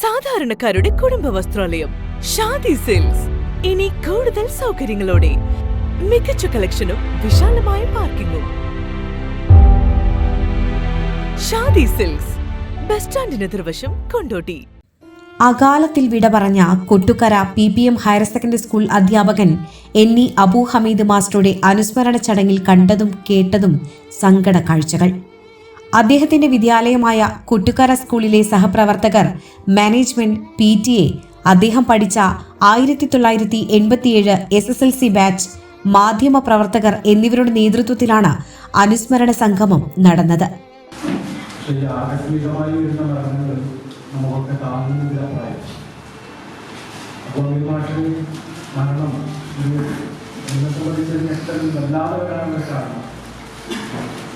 സാധാരണക്കാരുടെ കുടുംബ വസ്ത്രാലയം ഷാദി സിൽക്സ്. ഇനി കൂടുതൽ സൗകര്യങ്ങളോടെ മികച്ച കളക്ഷനും വിശാലമായ പാർക്കിങ്ങും. ഷാദി സിൽക്സ് ബസ് സ്റ്റാൻഡിന് എതിർവശം കൊണ്ടോട്ടി. അകാലത്തിൽ വിട പറഞ്ഞ Kottukkara P P M higher secondary school അധ്യാപകൻ എൻ ഇ അബു ഹമീദ് മാസ്റ്ററുടെ അനുസ്മരണ ചടങ്ങിൽ കണ്ടതും കേട്ടതും സങ്കട കാഴ്ചകൾ. അദ്ദേഹത്തിന്റെ വിദ്യാലയമായ കുട്ടിക്കര സ്കൂളിലെ സഹപ്രവർത്തകർ മാനേജ്മെന്റ് പി ടി എ അദ്ദേഹം പഠിച്ച ആയിരത്തി തൊള്ളായിരത്തി എൺപത്തിയേഴ് S S L C batch മാധ്യമ പ്രവർത്തകർ എന്നിവരുടെ നേതൃത്വത്തിലാണ് അനുസ്മരണ സംഗമം നടന്നത്. മരണം വരാനുള്ള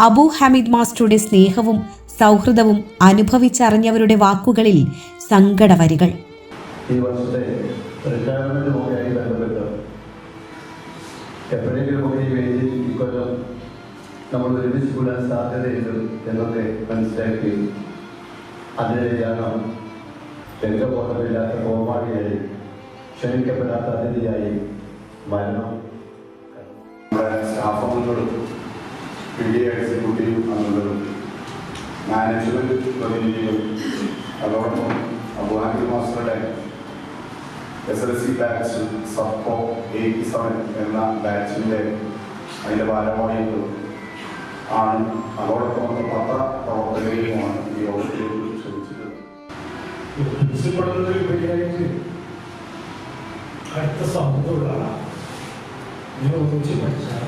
അബു ഹമീദ് മാസ്റ്ററുടെ സ്നേഹവും സൗഹൃദവും അനുഭവിച്ചറിഞ്ഞവരുടെ വാക്കുകളിൽ സങ്കടവരികൾ. ഈ വർഷത്തെ ക്ഷണിക്കപ്പെടാത്ത അതിഥിയായി മരണം. സ്റ്റാഫ് അംഗങ്ങളും പി ഡി എക്സിക്യൂട്ടീവ് അംഗങ്ങളും മാനേജ്മെന്റ് പ്രതിനിധികളും അതോടൊപ്പം അബുഹാനി മാസ്റ്ററുടെ എസ് എൽ സി ബാച്ച് സബ്കോ എയ്റ്റി സെവൻ എന്ന ബാച്ചിന്റെ അതിന്റെ ഭാരവാഹികളും ആണ്. അതോടൊപ്പം പത്ര പ്രവർത്തകരെയുമാണ് ഈ യോഗത്തിൽ ക്ഷണിച്ചിട്ടുള്ളത് പ്രിൻസിപ്പളിൽ ഉപരിയായിട്ട് അടുത്ത സൗഹൃദമുള്ള ആളാണ് ഇങ്ങനെ ഒന്നിച്ച് പഠിച്ചാൽ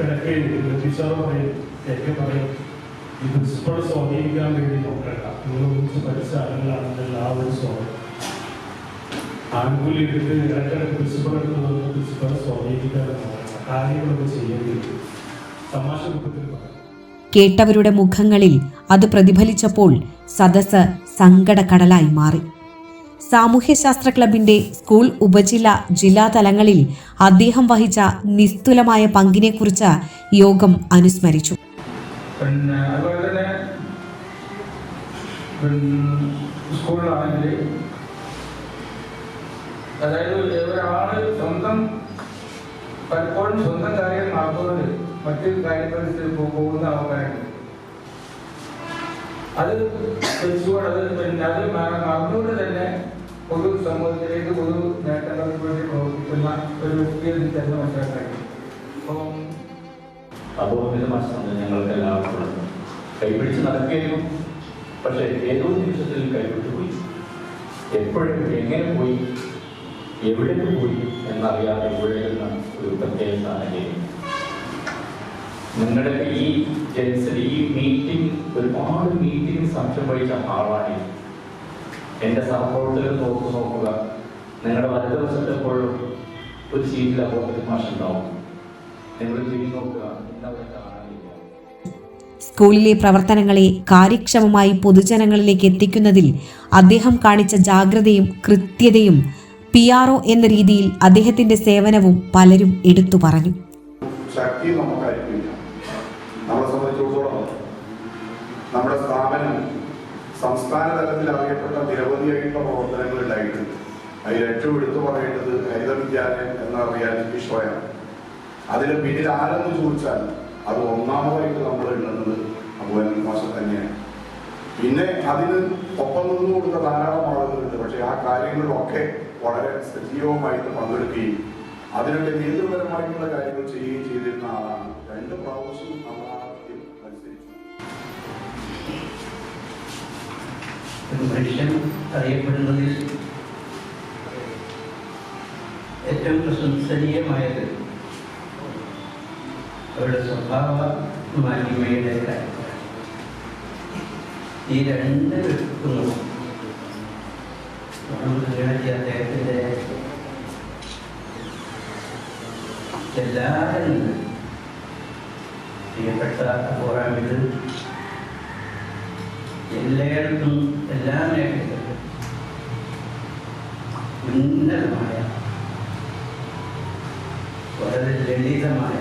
ഇടയ്ക്ക് ടീച്ചർ പറയും ഒക്കെ പറയും ഈ പ്രിൻസിപ്പൾ സ്വാധീനിക്കാൻ വേണ്ടി നോക്കണ്ട നിങ്ങൾ ഒന്നിച്ച് പഠിച്ച ആളുകളാണെങ്കിൽ എല്ലാവരും സ്വാധീനം ആൺകൂലി എടുത്ത് ഇടയ്ക്കിടയ്ക്ക് പ്രിൻസിപ്പൾ എടുത്ത് വന്ന് പ്രിൻസിപ്പളെ സ്വാധീനിക്കാൻ കാര്യങ്ങളൊക്കെ ചെയ്യേണ്ടി തമാശ രൂപത്തിൽ പറയാം കേട്ടവരുടെ മുഖങ്ങളിൽ അത് പ്രതിഫലിച്ചപ്പോൾ സദസ് സങ്കടക്കടലായി മാറി. സാമൂഹ്യശാസ്ത്ര ക്ലബിന്റെ സ്കൂൾ ഉപജില്ല ജില്ലാ തലങ്ങളിൽ അദ്ദേഹം വഹിച്ച നിസ്തുലമായ പങ്കിനെക്കുറിച്ച് യോഗം അനുസ്മരിച്ചു. പിന്നെ സ്വന്തം പലപ്പോഴും സ്വന്തം കാര്യം നടത്തുന്നത് മറ്റു കാര്യങ്ങളിൽ പോകുന്ന അത് തിരിച്ചുകൊണ്ട് അത് പിന്നെ അത് മറ- മറന്നുകൊണ്ട് തന്നെ പൊതു സമൂഹത്തിലേക്ക് പൊതു നേട്ടങ്ങൾക്ക് വേണ്ടി പ്രവർത്തിക്കുന്ന ഒരു വ്യക്തിയെ തന്നെ മനസ്സിലാക്കി അപ്പം അപൂർവമായ ഞങ്ങൾക്ക് എല്ലാവർക്കും കൈപിടിച്ച് നടക്കുകയും പക്ഷേ ഏതോ നിമിഷത്തിൽ കൈവിട്ടു പോയി. എപ്പോഴും എങ്ങനെ പോയി? എവിടേക്ക് പോയി? എന്നറിയാതെ ഉഴലുന്ന ഒരു പ്രത്യേക സാഹചര്യം. നിങ്ങളുടെ ഈ ജെൻസിൽ ഈ മീറ്റിംഗ് ഒരുപാട് മീറ്റിംഗ് സാക്ഷ്യം വഹിച്ച ആളാണ്. എന്റെ സഹപ്രവർത്തകർ നോക്ക് നോക്കുക. നിങ്ങളുടെ വലതുവശത്ത് എപ്പോഴും ഒരു സീറ്റിൽ അപ്പോഴത്തെ മാഷുണ്ടാവും നിങ്ങൾ തിരിഞ്ഞു നോക്കുക ഇന്നവിടെ കാണാനില്ല. സ്കൂളിലെ പ്രവർത്തനങ്ങളെ കാര്യക്ഷമമായി പൊതുജനങ്ങളിലേക്ക് എത്തിക്കുന്നതിൽ അദ്ദേഹം കാണിച്ച ജാഗ്രതയും കൃത്യതയും പി ആർ എന്ന രീതിയിൽ അദ്ദേഹത്തിന്റെ സേവനവും പലരും എടുത്തു പറഞ്ഞു. ശക്തി നമുക്കായിരിക്കില്ല സ്ഥാപനം സംസ്ഥാന തലത്തിൽ അറിയപ്പെട്ട നിരവധിയായിട്ടുള്ള പ്രവർത്തനങ്ങൾ ഉണ്ടായിട്ടുണ്ട് അതിൽ ഏറ്റവും എടുത്തു പറയേണ്ടത് ഹരിത വിദ്യാലയം എന്ന റിയാലിറ്റി ഷോയാണ് അതിന് പിന്നിൽ ആരെന്ന് ചോദിച്ചാൽ അത് ഒന്നാമതായിട്ട് നമ്മൾ എണ്ണുന്നത് അബുവൻ മാസം തന്നെയാണ്. പിന്നെ അതിന് ഒപ്പം നിന്ന് കൊടുത്ത ധാരാളം ആളുകളുണ്ട്. പക്ഷേ ആ കാര്യങ്ങളിലൊക്കെ വളരെ സജീവമായിട്ട് പങ്കെടുക്കുകയും അതിനൊക്കെ നേതൃപരമായിട്ടുള്ള കാര്യങ്ങൾ ചെയ്യുകയും ചെയ്തിരുന്ന ആളാണ്. രണ്ട് പ്രാവശ്യം അമരാവതിയിൽ ഒരു മനുഷ്യൻ അറിയപ്പെടുന്നതിൽ ഏറ്റവും പ്രശംസനീയമായത് അവരുടെ സ്വഭാവ മാന്യമയുടെ കാര്യമാണ്. ഈ രണ്ട് വ്യക്തിത്വങ്ങളും അദ്ദേഹത്തിന്റെ എല്ലാവരും പ്രിയപ്പെട്ട പോരാമിത് എല്ലായിടത്തും എല്ലാ മേഖലകളിലും ഉന്നതമായ വളരെ ലളിതമായ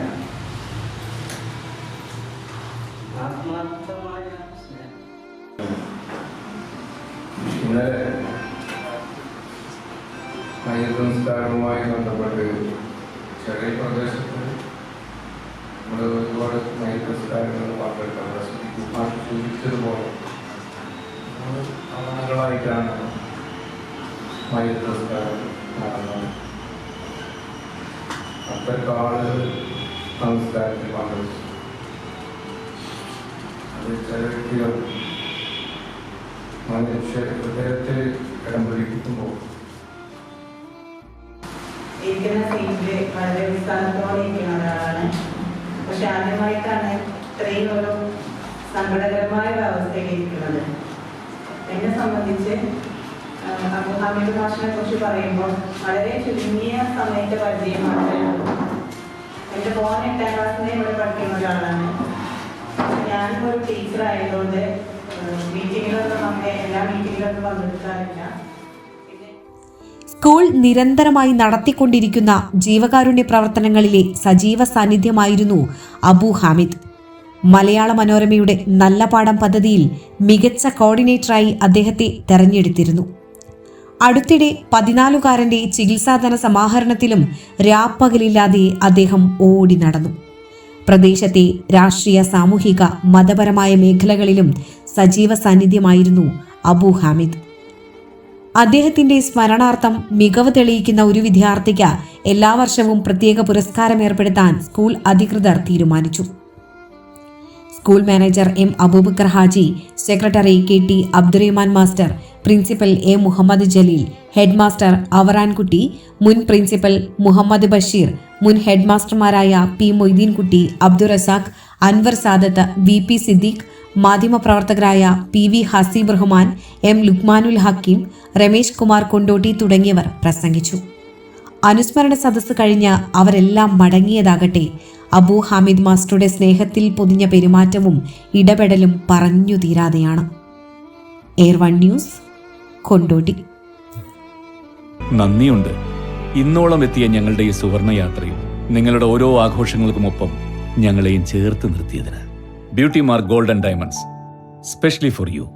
ആത്മാർത്ഥമായ ഇന്നലെ മയ്യ സംസ്കാരവുമായി ബന്ധപ്പെട്ട് ചെറിയ പ്രദേശത്ത് നമ്മൾ ഒരുപാട് മയ്യ സംസ്കാരങ്ങൾ പങ്കെടുക്കാം സൂചിപ്പിച്ചതുപോലെ നമ്മൾ തവണകളായിട്ടാണ് മയിൽ സംസ്കാരം നടന്നത് അത്രയ്ക്ക് ആളുകൾ അത് ചില വ്യക്തികൾ മനുഷ്യ ഹൃദയത്തിൽ ഇടം പിടിക്കുമ്പോൾ ഇരിക്കുന്ന സീറ്റിൽ വളരെ ഇരിക്കുന്ന ഒരാളാണ്. പക്ഷെ ആദ്യമായിട്ടാണ് ഇത്രയും ഒരു സങ്കടകരമായ ഒരു അവസ്ഥയിൽ ഇരിക്കുന്നത്. എന്നെ സംബന്ധിച്ച് അബ്ദുഹാമിദ് ഭാഷനെ കുറിച്ച് പറയുമ്പോൾ വളരെ ചുരുങ്ങിയ സമയത്തെ പരിചയം മാത്രമേ ഉള്ളൂ. എന്റെ മോൻ എട്ടാം ക്ലാസ്സിനെ ഇവിടെ പഠിക്കുന്ന ഒരാളാണ്. ഞാനിപ്പോൾ ഒരു ടീച്ചർ ആയതുകൊണ്ട് മീറ്റിങ്ങിലൊന്നും നമുക്ക് എല്ലാ മീറ്റിങ്ങിലൊന്നും പങ്കെടുക്കാറില്ല. സ്കൂൾ നിരന്തരമായി നടത്തിക്കൊണ്ടിരിക്കുന്ന ജീവകാരുണ്യ പ്രവർത്തനങ്ങളിലെ സജീവ സാന്നിധ്യമായിരുന്നു അബു ഹാമിദ്. മലയാള മനോരമയുടെ നല്ല പാഠം പദ്ധതിയിൽ മികച്ച കോർഡിനേറ്ററായി അദ്ദേഹത്തെ തെരഞ്ഞെടുത്തിരുന്നു. അടുത്തിടെ പതിനാലുകാരന്റെ ചികിത്സാധന സമാഹരണത്തിലും രാപ്പകലില്ലാതെ അദ്ദേഹം ഓടി നടന്നു. പ്രദേശത്തെ രാഷ്ട്രീയ സാമൂഹിക മതപരമായ മേഖലകളിലും സജീവ സാന്നിധ്യമായിരുന്നു അബു ഹാമിദ്. അദ്ദേഹത്തിന്റെ സ്മരണാർത്ഥം മികവ് തെളിയിക്കുന്ന ഒരു വിദ്യാർത്ഥിക്ക് എല്ലാ വർഷവും പ്രത്യേക പുരസ്കാരം ഏർപ്പെടുത്താൻ സ്കൂൾ അധികൃതർ തീരുമാനിച്ചു. School manager M Abubakar Haji secretary K T Abdurahman master principal A Muhammad Jaleel head master Avarankutty മുൻ പ്രിൻസിപ്പൽ മുഹമ്മദ് ബഷീർ മുൻ head മാസ്റ്റർമാരായ P Moideenkutty Abdul Razak Anwar Sadath V P Siddique മാധ്യമപ്രവർത്തകരായ P V Haseeb Rahman M Luqmanul Hakeem Ramesh Kumar Kondotty തുടങ്ങിയവർ പ്രസംഗിച്ചു. അനുസ്മരണ സദസ്സ് കഴിഞ്ഞ് അവരെല്ലാം മടങ്ങിയതാകട്ടെ. അബു ഹാമിദ് മാസ്റ്ററുടെ സ്നേഹത്തിൽ പൊതിഞ്ഞ പെരുമാറ്റവും ഇടപെടലും പറഞ്ഞു തീരാതെയാണ്. Air one news Kondotty. നന്ദിയുണ്ട്. ഇന്നോളം എത്തിയ ഞങ്ങളുടെ ഈ സുവർണ യാത്രയിൽ നിങ്ങളുടെ ഓരോ ആഘോഷങ്ങൾക്കുമൊപ്പം ഞങ്ങളെയും ചേർത്ത് നിർത്തിയതിന്. Beauty mark golden diamonds specially for you.